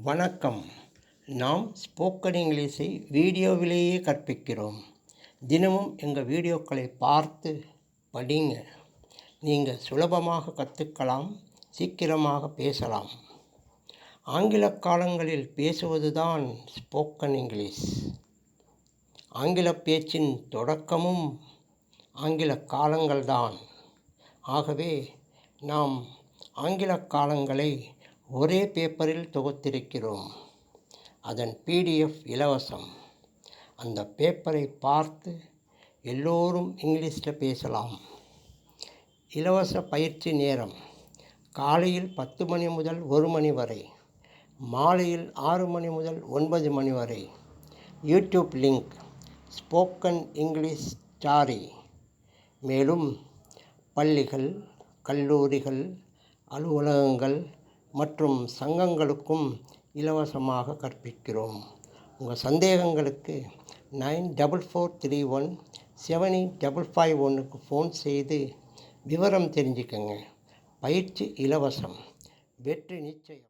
வணக்கம். நாம் ஸ்போக்கன் இங்கிலீஷை வீடியோவிலேயே கற்பிக்கிறோம். தினமும் எங்கள் வீடியோக்களை பார்த்து படிங்க. நீங்கள் சுலபமாக கற்றுக்கலாம் சீக்கிரமாக பேசலாம். ஆங்கில காலங்களில் பேசுவதுதான் ஸ்போக்கன் இங்கிலீஷ். ஆங்கில பேச்சின் தொடக்கமும் ஆங்கில காலங்கள்தான். ஆகவே நாம் ஆங்கில காலங்களை ஒரே பேப்பரில் தொகுத்திருக்கிறோம். அதன் பிடிஎஃப் இலவசம். அந்த பேப்பரை பார்த்து எல்லோரும் இங்கிலீஷில் பேசலாம். இலவச பயிற்சி நேரம். காலையில் பத்து மணி முதல் ஒரு மணி வரை. மாலையில் ஆறு மணி முதல் ஒன்பது மணி வரை. YouTube link. Spoken English story மேலும் பள்ளிகள் கல்லூரிகள் அலுவலகங்கள் மற்றும் சங்கங்களுக்கும் இலவசமாக கற்பிக்கிறோம். உங்கள் சந்தேகங்களுக்கு nine double four three one seven eight double five ஒன்றுக்கு ஃபோன் செய்து விவரம் தெரிஞ்சுக்கங்க. பயிற்சி இலவசம். வெற்றி நிச்சயம்.